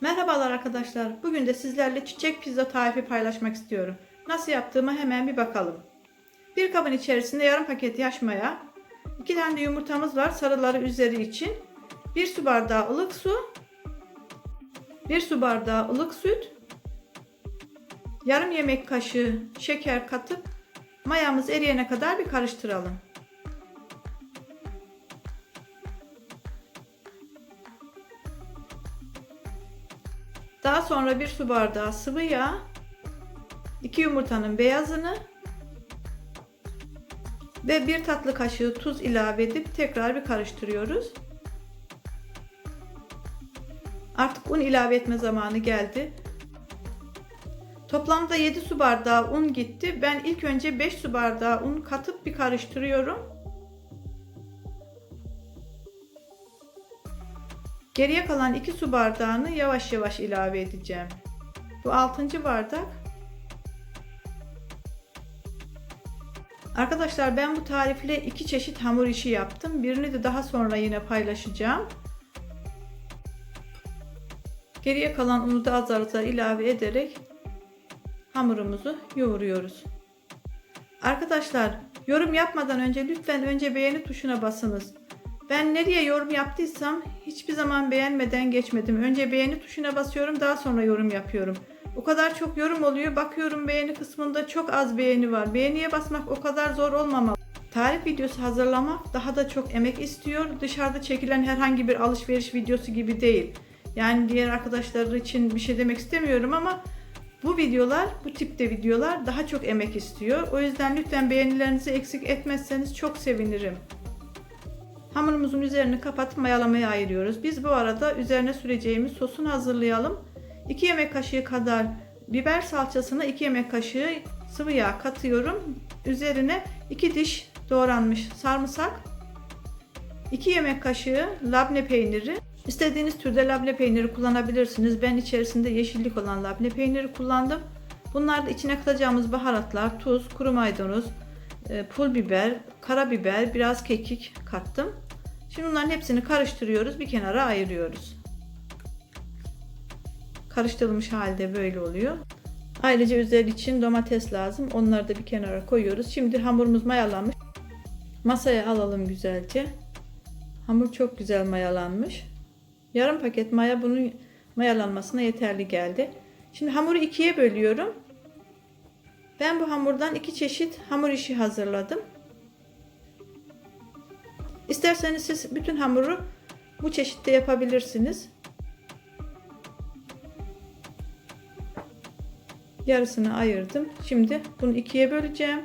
Merhabalar arkadaşlar. Bugün de sizlerle çiçek pizza tarifi paylaşmak istiyorum. Nasıl yaptığıma hemen bir bakalım. Bir kabın içerisinde yarım paket yaş maya, iki tane de yumurtamız var sarıları üzeri için, bir su bardağı ılık su, bir su bardağı ılık süt, yarım yemek kaşığı şeker katıp mayamız eriyene kadar bir karıştıralım. Daha sonra bir su bardağı sıvı yağ, 2 yumurtanın beyazını ve bir tatlı kaşığı tuz ilave edip tekrar bir karıştırıyoruz. Artık un ilave etme zamanı geldi. Toplamda 7 su bardağı un gitti. Ben ilk önce 5 su bardağı un katıp bir karıştırıyorum. Geriye kalan 2 su bardağını yavaş yavaş ilave edeceğim. Bu 6. bardak. Arkadaşlar ben bu tarifle iki çeşit hamur işi yaptım. Birini de daha sonra yine paylaşacağım. Geriye kalan unu da azar azar ilave ederek hamurumuzu yoğuruyoruz. Arkadaşlar yorum yapmadan önce lütfen önce beğeni tuşuna basınız. Ben nereye yorum yaptıysam hiçbir zaman beğenmeden geçmedim. Önce beğeni tuşuna basıyorum daha sonra yorum yapıyorum. O kadar çok yorum oluyor. Bakıyorum beğeni kısmında çok az beğeni var. Beğeniye basmak o kadar zor olmamalı. Tarif videosu hazırlamak daha da çok emek istiyor. Dışarıda çekilen herhangi bir alışveriş videosu gibi değil. Yani diğer arkadaşlar için bir şey demek istemiyorum ama bu videolar, bu tipte videolar daha çok emek istiyor. O yüzden lütfen beğenilerinizi eksik etmezseniz çok sevinirim. Hamurumuzun üzerini kapatıp mayalamaya ayırıyoruz. Biz bu arada üzerine süreceğimiz sosunu hazırlayalım. 2 yemek kaşığı kadar biber salçasına 2 yemek kaşığı sıvı yağ katıyorum. Üzerine 2 diş doğranmış sarımsak, 2 yemek kaşığı labne peyniri. İstediğiniz türde labne peyniri kullanabilirsiniz. Ben içerisinde yeşillik olan labne peyniri kullandım. Bunlar da içine katacağımız baharatlar, tuz, kuru maydanoz, e, pul biber, karabiber, biraz kekik kattım. Şimdi bunların hepsini karıştırıyoruz, bir kenara ayırıyoruz. Karıştırılmış halde böyle oluyor. Ayrıca üzeri için domates lazım. Onları da bir kenara koyuyoruz. Şimdi hamurumuz mayalanmış. Masaya alalım güzelce. Hamur çok güzel mayalanmış. Yarım paket maya bunun mayalanmasına yeterli geldi. Şimdi hamuru ikiye bölüyorum. Ben bu hamurdan iki çeşit hamur işi hazırladım. İsterseniz siz bütün hamuru bu çeşitte yapabilirsiniz. Yarısını ayırdım. Şimdi bunu ikiye böleceğim.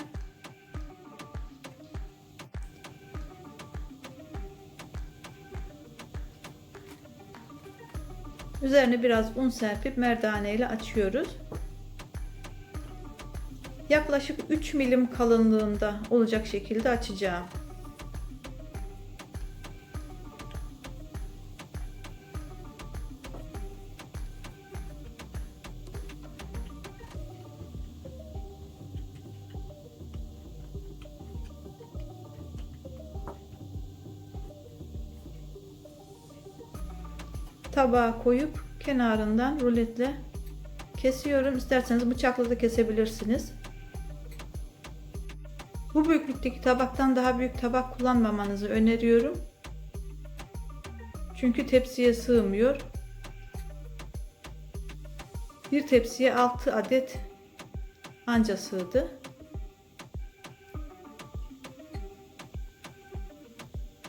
Üzerine biraz un serpip merdane ile açıyoruz. Yaklaşık 3 milim kalınlığında olacak şekilde açacağım. Tabağa koyup kenarından ruletle kesiyorum. İsterseniz bıçakla da kesebilirsiniz. Bu büyüklükteki tabaktan daha büyük tabak kullanmamanızı öneriyorum. Çünkü tepsiye sığmıyor. Bir tepsiye 6 adet anca sığdı.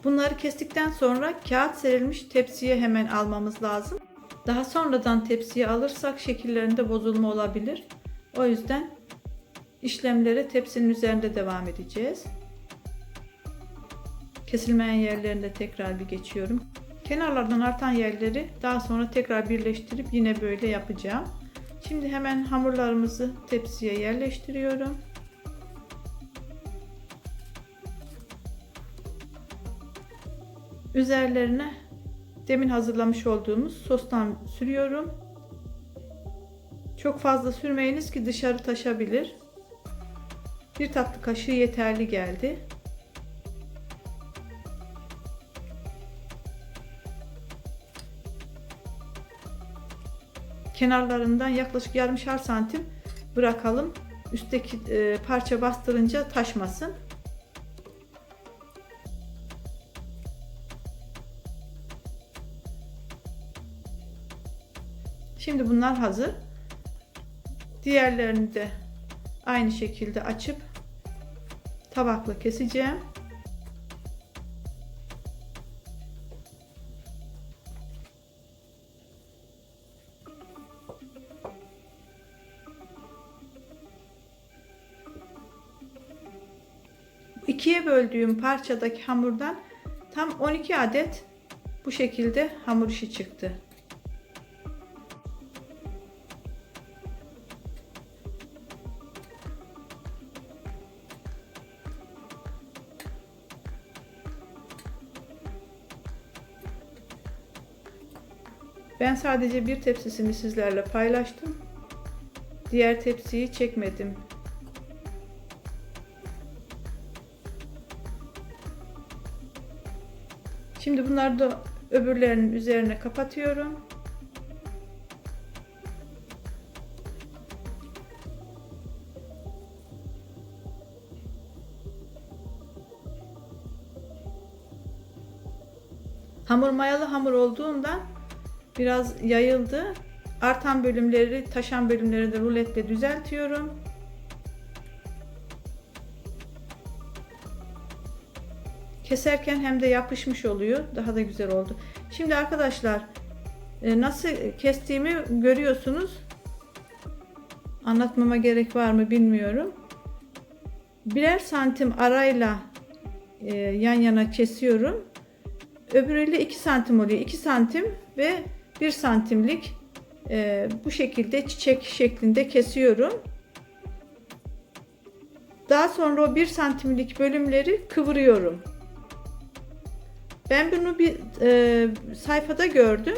Bunları kestikten sonra kağıt serilmiş tepsiye hemen almamız lazım. Daha sonradan tepsiye alırsak şekillerinde bozulma olabilir. O yüzden işlemlere tepsinin üzerinde devam edeceğiz. Kesilmeyen yerlerinde tekrar bir geçiyorum. Kenarlardan artan yerleri daha sonra tekrar birleştirip yine böyle yapacağım. Şimdi hemen hamurlarımızı tepsiye yerleştiriyorum. Üzerlerine demin hazırlamış olduğumuz sostan sürüyorum. Çok fazla sürmeyiniz ki dışarı taşabilir. Bir tatlı kaşığı yeterli geldi. kenarlarından yaklaşık yarımşar santim bırakalım. Üstteki e, parça bastırınca taşmasın. Şimdi bunlar hazır. Diğerlerini de aynı şekilde açıp tabakla keseceğim. ikiye böldüğüm parçadaki hamurdan tam 12 adet bu şekilde hamur işi çıktı. Ben sadece bir tepsisini sizlerle paylaştım. Diğer tepsiyi çekmedim. Şimdi bunları da öbürlerinin üzerine kapatıyorum. Hamur mayalı hamur olduğundan biraz yayıldı. Artan bölümleri, taşan bölümleri de ruletle düzeltiyorum. Keserken hem de yapışmış oluyor. Daha da güzel oldu. Şimdi arkadaşlar e, nasıl kestiğimi görüyorsunuz. Anlatmama gerek var mı bilmiyorum. Birer santim arayla e, yan yana kesiyorum. Öbürüyle 2 santim oluyor. 2 santim ve 1 santimlik e, bu şekilde çiçek şeklinde kesiyorum. Daha sonra o 1 santimlik bölümleri kıvırıyorum. Ben bunu bir e, sayfada gördüm.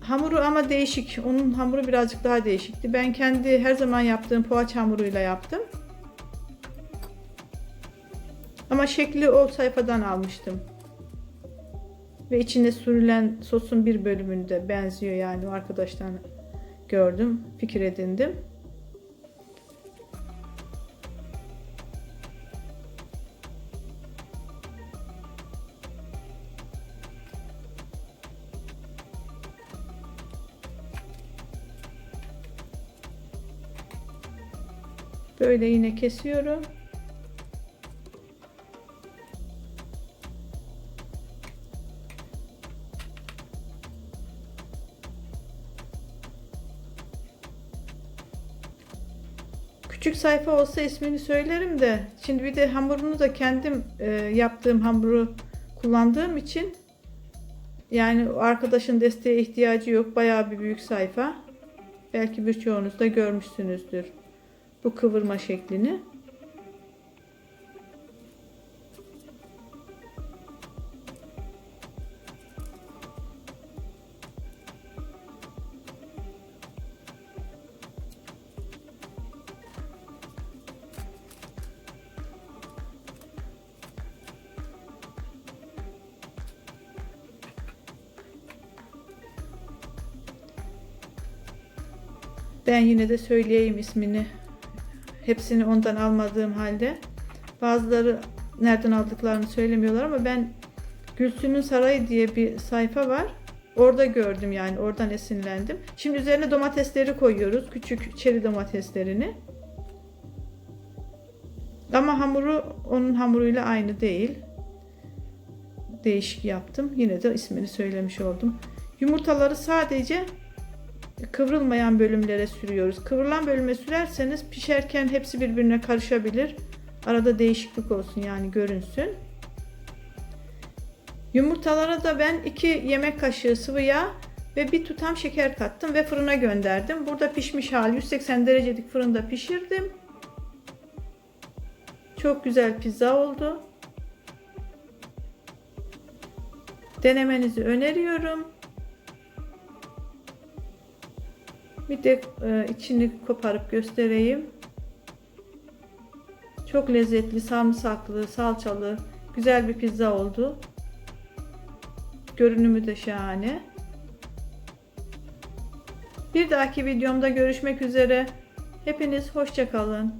Hamuru ama değişik. Onun hamuru birazcık daha değişikti. Ben kendi her zaman yaptığım poğaça hamuruyla yaptım. Ama şekli o sayfadan almıştım. Ve içinde sürülen sosun bir bölümünde benziyor yani o arkadaştan gördüm, fikir edindim. Böyle yine kesiyorum. Küçük sayfa olsa ismini söylerim de şimdi bir de hamurunu da kendim e, yaptığım hamuru kullandığım için yani arkadaşın desteğe ihtiyacı yok. Bayağı bir büyük sayfa. Belki birçoğunuz da görmüşsünüzdür bu kıvırma şeklini. Ben yine de söyleyeyim ismini. Hepsini ondan almadığım halde. Bazıları nereden aldıklarını söylemiyorlar ama ben Gülsün'ün Sarayı diye bir sayfa var. Orada gördüm yani oradan esinlendim. Şimdi üzerine domatesleri koyuyoruz. Küçük çeri domateslerini. Ama hamuru onun hamuruyla aynı değil. Değişik yaptım. Yine de ismini söylemiş oldum. Yumurtaları sadece kıvrılmayan bölümlere sürüyoruz. Kıvrılan bölüme sürerseniz pişerken hepsi birbirine karışabilir. Arada değişiklik olsun yani görünsün. Yumurtalara da ben 2 yemek kaşığı sıvı yağ ve bir tutam şeker kattım ve fırına gönderdim. Burada pişmiş hali 180 derecelik fırında pişirdim. Çok güzel pizza oldu. Denemenizi öneriyorum. Bir de e, içini koparıp göstereyim. Çok lezzetli, sarımsaklı, salçalı, güzel bir pizza oldu. Görünümü de şahane. Bir dahaki videomda görüşmek üzere. Hepiniz hoşça kalın.